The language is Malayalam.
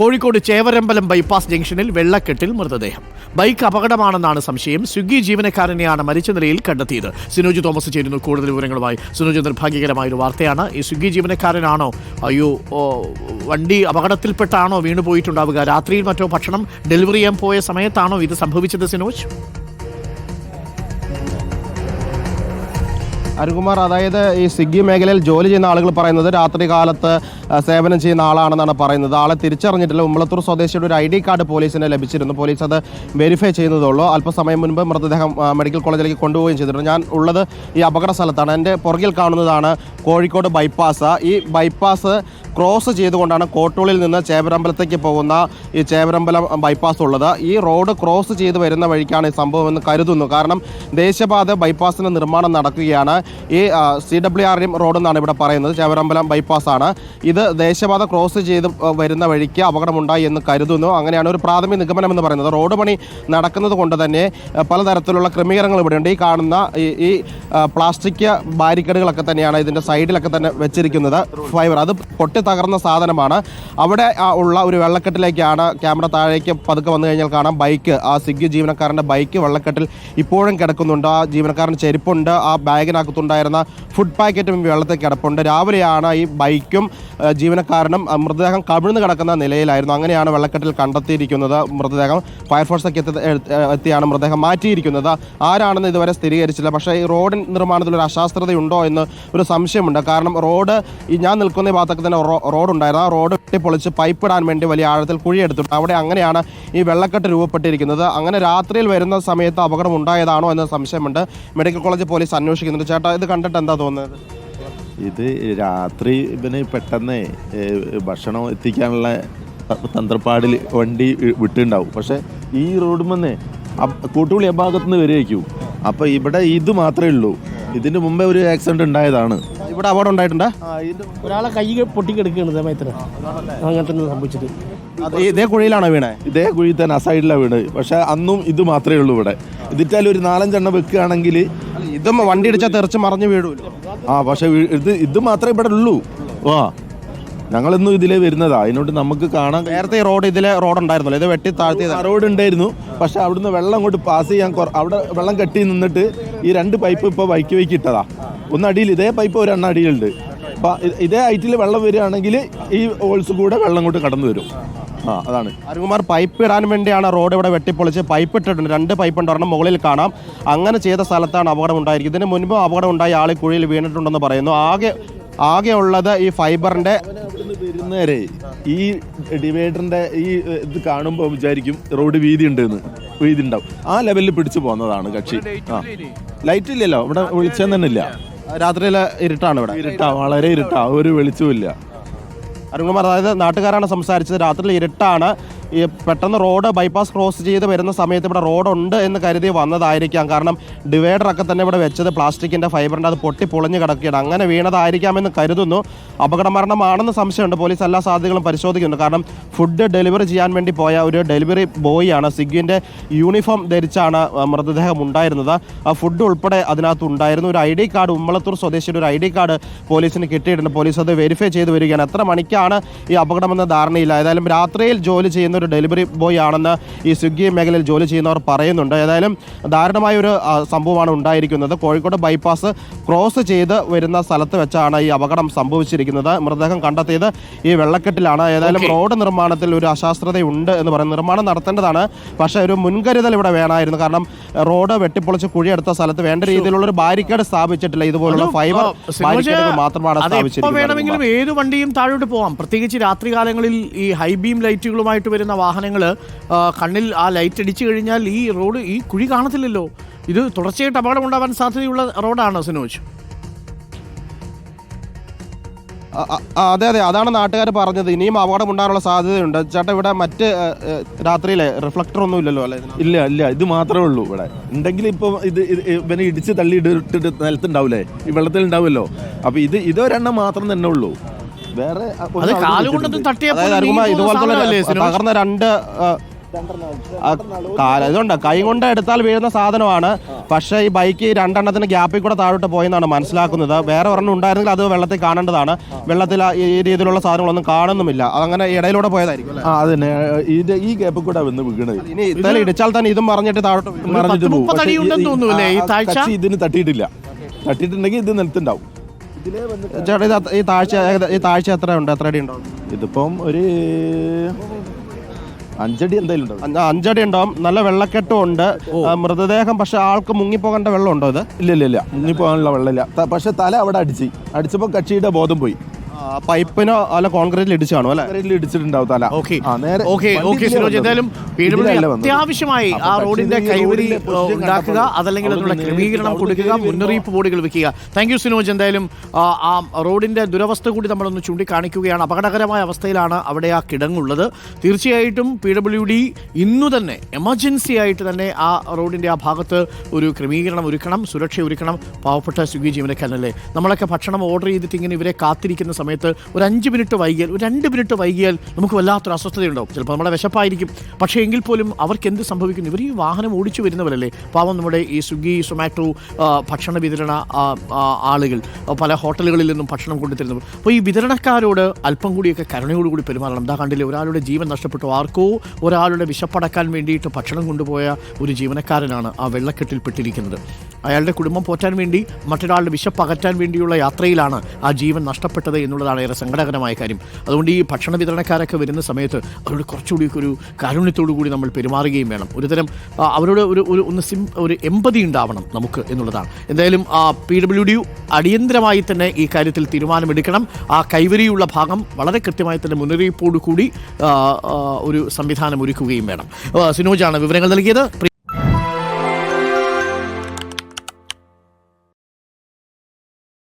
കോഴിക്കോട് ചേവരമ്പലം ബൈപ്പാസ് ജംഗ്ഷനിൽ വെള്ളക്കെട്ടിൽ മൃതദേഹം. ബൈക്ക് അപകടമാണെന്നാണ് സംശയം. സ്വിഗ്ഗി ജീവനക്കാരനെയാണ് മരിച്ച നിലയിൽ കണ്ടെത്തിയത്. സിനോജ് തോമസ് ചേരുന്നു കൂടുതൽ വിവരങ്ങളുമായി. സിനോജ് നിർഭാഗ്യകരമായ ഒരു വാർത്തയാണ്. ഈ സ്വിഗ്ഗി ജീവനക്കാരനാണോ? അയ്യോ വണ്ടി അപകടത്തിൽപ്പെട്ടാണോ? വീണു പോയിട്ടുണ്ടാവുക രാത്രിയിൽ മറ്റോ ഭക്ഷണം ഡെലിവറി ചെയ്യാൻ പോയ സമയത്താണോ ഇത് സംഭവിച്ചത് സിനോജ്? അരുകുമാർ അതായത് ഈ സ്വിഗ്ഗി മേഖലയിൽ ജോലി ചെയ്യുന്ന ആളുകൾ പറയുന്നത് രാത്രി കാലത്ത് സേവനം ചെയ്യുന്ന ആളാണെന്നാണ് പറയുന്നത്. ആളെ തിരിച്ചറിഞ്ഞിട്ടില്ല. ഉമ്മളത്തൂർ സ്വദേശിയുടെ ഒരു ഐ ഡി കാർഡ് പോലീസിന് ലഭിച്ചിരുന്നു. പോലീസ് അത് വെരിഫൈ ചെയ്യുന്നതുള്ളൂ അല്പസമയം മുൻപ് മൃതദേഹം മെഡിക്കൽ കോളേജിലേക്ക് കൊണ്ടുപോവുകയും ചെയ്തിട്ടുണ്ട്. ഞാൻ ഉള്ളത് ഈ അപകട സ്ഥലത്താണ്. എന്റെ പുറകിൽ കാണുന്നതാണ് കോഴിക്കോട് ബൈപ്പാസ്. ഈ ബൈപ്പാസ് ക്രോസ് ചെയ്തുകൊണ്ടാണ് കോട്ടൂളിൽ നിന്ന് ചേവരമ്പലത്തേക്ക് പോകുന്ന ഈ ചേവരമ്പലം ബൈപ്പാസ് ഉള്ളത്. ഈ റോഡ് ക്രോസ് ചെയ്ത് വരുന്ന വഴിക്കാണ് ഈ സംഭവം എന്ന് കരുതുന്നു. കാരണം ദേശീയപാത ബൈപ്പാസിന്റെ നിർമ്മാണം നടക്കുകയാണ്. ഈ C W R M road എന്നാണ് ഇവിടെ പറയുന്നത്. ചേവരമ്പലം ബൈപ്പാസ് ആണ്. ഇത് ദേശീയപാത ക്രോസ് ചെയ്ത് വരുന്ന വഴിക്ക് അപകടമുണ്ടായി എന്ന് കരുതുന്നു. അങ്ങനെയാണ് ഒരു പ്രാഥമിക നിഗമനം എന്ന് പറയുന്നത്. റോഡ് പണി നടക്കുന്നത് കൊണ്ട് തന്നെ പലതരത്തിലുള്ള ക്രമീകരണങ്ങൾ ഇവിടെയുണ്ട്. ഈ കാണുന്ന ഈ പ്ലാസ്റ്റിക് ബാരിക്കേഡുകളൊക്കെ തന്നെയാണ് ഇതിന്റെ സൈഡിലൊക്കെ തന്നെ വെച്ചിരിക്കുന്നത്. ഫൈബർ അത് പൊട്ടി തകർന്ന സാധനമാണ്. അവിടെ ഉള്ള ഒരു വെള്ളക്കെട്ടിലേക്കാണ് ക്യാമറ താഴേക്ക് പതുക്കെ വന്നു കഴിഞ്ഞാൽ കാണാം. ബൈക്ക് ആ സ്വിഗ്ഗി ജീവനക്കാരന്റെ ബൈക്ക് വെള്ളക്കെട്ടിൽ ഇപ്പോഴും കിടക്കുന്നുണ്ട്. ആ ജീവനക്കാരൻ ചെരുപ്പുണ്ട്. ആ ബാഗിനകത്തുണ്ടായിരുന്ന ഫുഡ് പാക്കറ്റും വെള്ളത്തിൽ കിടപ്പുണ്ട്. രാവിലെയാണ് ഈ ബൈക്കും ജീവനക്കാരനും മൃതദേഹം കവിഴ്ന്ന് കിടക്കുന്ന നിലയിലായിരുന്നു. അങ്ങനെയാണ് വെള്ളക്കെട്ടിൽ കണ്ടെത്തിയിരിക്കുന്നത് മൃതദേഹം. ഫയർഫോഴ്സൊക്കെ എത്തി എത്തിയാണ് മൃതദേഹം മാറ്റിയിരിക്കുന്നത്. ആരാണെന്ന് ഇതുവരെ സ്ഥിരീകരിച്ചില്ല. പക്ഷേ ഈ റോഡ് നിർമ്മാണത്തിൽ ഒരു അശാസ്ത്രതയുണ്ടോ എന്ന് ഒരു സംശയമുണ്ട്. കാരണം റോഡ് ഞാൻ നിൽക്കുന്ന ഭാഗത്തൊക്കെ തന്നെ റോഡ് ഉണ്ടായിരുന്നു ആ റോഡ് വെട്ടിപ്പൊളിച്ച് പൈപ്പ് ഇടാൻ വേണ്ടി വലിയ ആഴത്തിൽ കുഴിയെടുത്തിട്ടുണ്ട് അവിടെ അങ്ങനെയാണ് ഈ വെള്ളക്കെട്ട് രൂപപ്പെട്ടിരിക്കുന്നത്. അങ്ങനെ രാത്രിയിൽ വരുന്ന സമയത്ത് അപകടം ഉണ്ടായതാണോ എന്ന സംശയമുണ്ട്. മെഡിക്കൽ കോളേജ് പോലീസ് അന്വേഷിക്കുന്നുണ്ട്. ചേട്ടാ ഇത് കണ്ടിട്ട് എന്താ തോന്നുന്നത്? ഇത് രാത്രി ഇവന് പെട്ടെന്ന് ഭക്ഷണം എത്തിക്കാനുള്ള തന്ത്രപ്പാടിൽ വണ്ടി വിട്ടുണ്ടാവും. പക്ഷേ ഈ റോഡുമെന്ന് കൂട്ടുപുള്ളി എഭാഗത്ത് നിന്ന് വരികയ്ക്കൂ അപ്പോൾ ഇവിടെ ഇത് മാത്രമേ ഉള്ളൂ. ഇതിന് മുമ്പേ ഒരു ആക്സിഡന്റ് ഉണ്ടായതാണ്. ഇവിടെ അപകടം ഉണ്ടായിട്ടുണ്ട്? ഒരാളെ കൈ പൊട്ടിക്കെടുക്കുകയാണ് സമയത്തിന് അങ്ങനെ തന്നെ സംഭവിച്ചത്. അത് ഇതേ കുഴിയിലാണോ വീണേ? ഇതേ കുഴി തന്നെ ആ സൈഡിലാണ് വീണ് പക്ഷെ അന്നും ഇത് മാത്രമേ ഉള്ളൂ ഇവിടെ. ഇതിറ്റാൽ ഒരു നാലഞ്ചെണ്ണം വെക്കുകയാണെങ്കിൽ ഇതും വണ്ടി ഇടിച്ചാൽ തെറിച്ച് മറിഞ്ഞ് വീഴുമല്ലോ ആ പക്ഷെ ഇത് ഇത് മാത്രമേ ഇവിടെ ഉള്ളൂ. ആ. ഞങ്ങളെന്നും ഇതിലേ വരുന്നതാ. അതിനോട് നമുക്ക് കാണാൻ നേരത്തെ ഈ റോഡ് ഇതിലെ റോഡ് ഉണ്ടായിരുന്നല്ലോ. ഇത് വെട്ടി താഴ്ത്തി റോഡ് ഉണ്ടായിരുന്നു. പക്ഷെ അവിടുന്ന് വെള്ളം അങ്ങോട്ട് പാസ് ചെയ്യാൻ അവിടെ വെള്ളം കെട്ടി നിന്നിട്ട് ഈ രണ്ട് പൈപ്പ് ഇപ്പോൾ വൈക്ക് വൈക്ക് ഇട്ടതാ. ഒന്നടിയിൽ ഇതേ പൈപ്പ് ഒരു അടിയിലുണ്ട്. അപ്പം ഇതേ ഐറ്റിൽ വെള്ളം വരികയാണെങ്കിൽ ഈ ഹോൾസ് കൂടെ വെള്ളം അങ്ങോട്ട് കടന്നു വരും. ആ അതാണ്. അരുകുമാർ പൈപ്പ് ഇടാൻ വേണ്ടിയാണ് റോഡ് ഇവിടെ വെട്ടിപ്പൊളിച്ച് പൈപ്പ് ഇട്ടിട്ടുണ്ട്. രണ്ട് പൈപ്പ് ഉണ്ട്. ഒരെണ്ണം മുകളിൽ കാണാം. അങ്ങനെ ചെയ്ത സ്ഥലത്താണ് അപകടം ഉണ്ടായിരിക്കുന്നത്. ഇതിന് മുൻപ് അപകടം ഉണ്ടായി ആൾ കുഴിയിൽ വീണിട്ടുണ്ടെന്ന് പറയുന്നു. ആകെ ആകെ ഉള്ളത് ഈ ഫൈബറിന്റെ വരുന്നവരെ ഈ ഡിവൈഡറിന്റെ ഈ ഇത് കാണുമ്പോൾ വിചാരിക്കും റോഡ് വീതി ഉണ്ടെന്ന് വീതി ഉണ്ടാവും ആ ലെവലിൽ പിടിച്ചു പോകുന്നതാണ് കക്ഷി. ആ. ലൈറ്റ് ഇല്ലല്ലോ. ഇവിടെ വെളിച്ചം തന്നെ ഇല്ല. രാത്രിയിലെ ഇരുട്ടാണ് ഇവിടെ. ഇരുട്ടാ. വളരെ ഇരുട്ടാ. ഒരു വെളിച്ചവും ഇല്ല. അരുൺകുമാർ അതായത് നാട്ടുകാരാണ് സംസാരിച്ചത്. രാത്രിയിൽ ഇരുട്ടാണ്. ഈ പെട്ടെന്ന് റോഡ് ബൈപ്പാസ് ക്രോസ് ചെയ്ത് വരുന്ന സമയത്ത് ഇവിടെ റോഡുണ്ട് എന്ന് കരുതി വന്നതായിരിക്കാം. കാരണം ഡിവൈഡറൊക്കെ തന്നെ ഇവിടെ വെച്ചത് പ്ലാസ്റ്റിക്കിന്റെ ഫൈബറിന്റെ അത് പൊട്ടി പൊളിഞ്ഞ് കിടക്കുകയാണ്. അങ്ങനെ വീണതായിരിക്കാമെന്ന് കരുതുന്നു. അപകട മരണമാണെന്ന് സംശയമുണ്ട്. പോലീസ് എല്ലാ സാധ്യതകളും പരിശോധിക്കുന്നു. കാരണം ഫുഡ് ഡെലിവറി ചെയ്യാൻ വേണ്ടി പോയ ഒരു ഡെലിവറി ബോയിയാണ് ആണ് സ്വിഗ്ഗിന്റെ യൂണിഫോം ധരിച്ചാണ് മൃതദേഹം ഉണ്ടായിരുന്നത്. ആ ഫുഡ് ഉൾപ്പെടെ അതിനകത്ത് ഉണ്ടായിരുന്നു. ഒരു ഐ ഡി കാർഡ് ഉമ്മളത്തൂർ സ്വദേശിയുടെ ഒരു ഐ ഡി കാർഡ് പോലീസിന് കിട്ടിയിട്ടുണ്ട്. പോലീസ് അത് വെരിഫൈ ചെയ്ത് വരികയാണ്. എത്ര മണിക്കാണ് ഈ അപകടമെന്ന ധാരണയില്ല. ഏതായാലും രാത്രിയിൽ ജോലി ചെയ്യുന്ന ഒരു ഡെലിവറി ബോയ് ആണെന്ന് ഈ സ്വിഗ്ഗി മേഖലയിൽ ജോലി ചെയ്യുന്നവർ പറയുന്നുണ്ട്. ഏതായാലും ദാരുണമായ ഒരു സംഭവമാണ് ഉണ്ടായിരിക്കുന്നത്. കോഴിക്കോട് ബൈപ്പാസ് ക്രോസ് ചെയ്ത് വരുന്ന സ്ഥലത്ത് വെച്ചാണ് ഈ അപകടം സംഭവിച്ചിരിക്കുന്നത്. മൃതദേഹം കണ്ടെത്തിയത് ഈ വെള്ളക്കെട്ടിലാണ്. ഏതായാലും റോഡ് നിർമ്മാണത്തിൽ ഒരു അശാസ്ത്രതയുണ്ട് എന്ന് പറയുന്നത് നിർമ്മാണം നടത്തേണ്ടതാണ്. പക്ഷേ ഒരു മുൻകരുതൽ ഇവിടെ വേണമായിരുന്നു. കാരണം റോഡ് വെട്ടിപ്പൊളിച്ച് കുഴിയെടുത്ത സ്ഥലത്ത് വേണ്ട രീതിയിലുള്ള ഒരു ബാരിക്കേഡ് സ്ഥാപിച്ചിട്ടില്ല. ഇതുപോലുള്ള ഫൈബർ ബാരിക്കേഡുകൾ മാത്രമാണ് സ്ഥാപിച്ചിരിക്കുന്നത്. വേണമെങ്കിലും ഏത് വണ്ടിയും താഴോട്ട് പോവാം. പ്രത്യേകിച്ച് രാത്രികാലങ്ങളിൽ ഈ ഹൈബീം ലൈറ്റുകളുമായിട്ട് വരുന്ന വാഹനങ്ങൾ കണ്ണിൽ ആ ലൈറ്റ് അടിച്ചു കഴിഞ്ഞാൽ ഈ റോഡ് ഈ കുഴി കാണത്തില്ലല്ലോ. ഇത് തുടർച്ചയായിട്ട് അപകടം ഉണ്ടാവാൻ സാധ്യതയുള്ള റോഡാണ് സിനോജ്? ആ, ആ, ആ, അതെ അതെ. അതാണ് നാട്ടുകാർ പറഞ്ഞത്. ഇനിയും അപകടം ഉണ്ടാകാനുള്ള സാധ്യതയുണ്ട്. ചേട്ടാ ഇവിടെ മറ്റ് രാത്രിയിലെ റിഫ്ലക്ടർ ഒന്നും ഇല്ലല്ലോ അല്ലെ ഇല്ല ഇല്ല. ഇത് മാത്രമേ ഉള്ളൂ ഇവിടെ. ഉണ്ടെങ്കിൽ ഇപ്പൊ ഇത് ഇത് ഇവനെ ഇടിച്ച് തള്ളി ഇട്ടിട്ട് നിലത്തുണ്ടാവൂലേ ഈ വെള്ളത്തിൽ ഉണ്ടാവുമല്ലോ. അപ്പൊ ഇത് ഇതൊരെണ്ണം മാത്രം തന്നെ ഉള്ളൂ. വേറെ അത് കാലുകൊണ്ടൊന്നും. തട്ടിയപ്പോൾ? തകർന്ന രണ്ട് ഇതുണ്ട് കൈ കൊണ്ട് എടുത്താൽ വീഴുന്ന സാധനമാണ്. പക്ഷേ ഈ ബൈക്ക് രണ്ടെണ്ണത്തിന് ഗ്യാപ്പിൽ കൂടെ താഴോട്ട് പോയെന്നാണ് മനസ്സിലാക്കുന്നത്. വേറെ ഒരെണ്ണം ഉണ്ടായിരുന്നെങ്കിൽ അത് വെള്ളത്തിൽ കാണേണ്ടതാണ്. വെള്ളത്തിൽ ഈ രീതിയിലുള്ള സാധനങ്ങളൊന്നും കാണുന്നുമില്ല. അതങ്ങനെ ഇടയിലൂടെ പോയതായിരിക്കും അതന്നെ. ഇതിന്റെ ഈ ഗ്യാപ്പിൽ കൂടെ വന്ന് വീണത് ഇനി ഇന്നലെ ഇടിച്ചാൽ തന്നെ ഇതും പറഞ്ഞിട്ട് താഴോട്ട്. മറിഞ്ഞിട്ട് പോകും. ഇതിന് തട്ടിയിട്ടില്ല. തട്ടിയിട്ടുണ്ടെങ്കിൽ ഇത് നിലത്തുണ്ടാവും. ചേട്ടാ ഇത് ഈ താഴ്ച ഈ താഴ്ച എത്ര ഉണ്ട്? എത്ര അടി ഉണ്ടാവും? ഇതിപ്പം ഒരു അഞ്ചടി എന്തായാലും ഉണ്ടാവും. അഞ്ചടി ഉണ്ടാവും. നല്ല വെള്ളക്കെട്ടും ഉണ്ട്. മൃതദേഹം പക്ഷെ ആൾക്ക് മുങ്ങിപ്പോകേണ്ട വെള്ളം ഉണ്ടോ ഇത്? ഇല്ല ഇല്ല ഇല്ല. മുങ്ങിപ്പോകാനുള്ള വെള്ളമില്ല. പക്ഷെ തല അവിടെ അടിച്ച്. അടിച്ചപ്പോൾ കക്ഷിയുടെ ബോധം പോയി. പൈപ്പിനോ അല്ല കോൺക്രീറ്റിൽ ഇടിച്ചാണോ അല്ലെ? ഇടിച്ചിട്ടുണ്ടാവും തല. ഓക്കെ. ആ, നേരെ ഓക്കെ വണ്ടി ഓക്കെ ഇതിലേ സിനോജ് വന്നത്. എന്തായാലും വന്നത്. അത്യാവശ്യമായി ആ റോഡിന്റെ ഈ കൈവരി ഉണ്ടാക്കുക കണ്ടപ്പോൾ അതല്ലെങ്കിൽ അതിനുള്ള ക്രമീകരണം കൊടുക്കുക മുന്നറിയിപ്പ് ബോർഡുകൾ വെക്കുക. Thank you Sinoj. എന്തായാലും ആ, ആ റോഡിന്റെ ദുരവസ്ഥ കൂടി നമ്മളൊന്ന് ചൂണ്ടിക്കാണിക്കുകയാണ്. അപകടകരമായ അവസ്ഥയിലാണ് അവിടെ ആ കിടങ്ങുള്ളത്. തീർച്ചയായിട്ടും പി ഡബ്ല്യു ഡി ഇന്നു തന്നെ എമർജൻസി ആയിട്ട് തന്നെ ആ റോഡിന്റെ ആ ഭാഗത്ത് ഒരു ക്രമീകരണം ഒരുക്കണം സുരക്ഷ ഒരുക്കണം. പാവപ്പെട്ട സ്വിഗ്ഗി ജീവനക്കാരനല്ലേ? നമ്മളൊക്കെ ഭക്ഷണം ഓർഡർ ചെയ്തിട്ട് ഇങ്ങനെ ഇവരെ കാത്തിരിക്കുന്ന സമയത്ത് ഒരു അഞ്ച് മിനിറ്റ് വൈകിയാൽ ഒരു രണ്ട് മിനിറ്റ് വൈകിയാൽ നമുക്ക് വല്ലാത്തൊരു അസ്വസ്ഥതയുണ്ടാവും. ചിലപ്പോൾ നമ്മുടെ വിശപ്പായിരിക്കും. പക്ഷേ എങ്കിൽ പോലും അവർക്ക് എന്ത് സംഭവിക്കുന്നു? ഇവർ ഈ വാഹനം ഓടിച്ചു വരുന്നവരല്ലേ? പാവം നമ്മുടെ ഈ സ്വിഗ്ഗി സൊമാറ്റോ ഭക്ഷണ വിതരണ ആളുകൾ പല ഹോട്ടലുകളിൽ നിന്നും ഭക്ഷണം കൊണ്ടുതരുന്നവർ. അപ്പോൾ ഈ വിതരണക്കാരോട് അല്പം കൂടിയൊക്കെ കരുണയോടുകൂടി പെരുമാറണം. എന്താ കണ്ടില്ലേ ഒരാളുടെ ജീവൻ നഷ്ടപ്പെട്ടു. ആർക്കോ ഒരാളുടെ വിശപ്പടക്കാൻ വേണ്ടിയിട്ട് ഭക്ഷണം കൊണ്ടുപോയ ഒരു ജീവനക്കാരനാണ് ആ വെള്ളക്കെട്ടിൽപ്പെട്ടിരിക്കുന്നത് അയാളുടെ കുടുംബം പോറ്റാൻ വേണ്ടി മറ്റൊരാളുടെ വിശപ്പ് അകറ്റാൻ വേണ്ടിയുള്ള യാത്രയിലാണ് ആ ജീവൻ നഷ്ടപ്പെട്ടത് എന്നുള്ളതാണ് ഏറെ സങ്കടകരമായ കാര്യം. അതുകൊണ്ട് ഈ ഭക്ഷണ വിതരണക്കാരൊക്കെ വരുന്ന സമയത്ത് അവരോട് കുറച്ചുകൂടി ഒരു കാരുണ്യത്തോടു കൂടി നമ്മൾ പെരുമാറുകയും വേണം. ഒരുതരം അവരോട് ഒരു ഒരു ഒന്ന് സിം ഒരു എമ്പതി ഉണ്ടാവണം നമുക്ക് എന്നുള്ളതാണ്. എന്തായാലും പി ഡബ്ല്യു ഡി അടിയന്തരമായി തന്നെ ഈ കാര്യത്തിൽ തീരുമാനമെടുക്കണം. ആ കൈവരിയുള്ള ഭാഗം വളരെ കൃത്യമായി തന്നെ മുന്നറിയിപ്പോടു കൂടി ഒരു സംവിധാനം ഒരുക്കുകയും വേണം. സിനോജാണ് വിവരങ്ങൾ നൽകിയത്.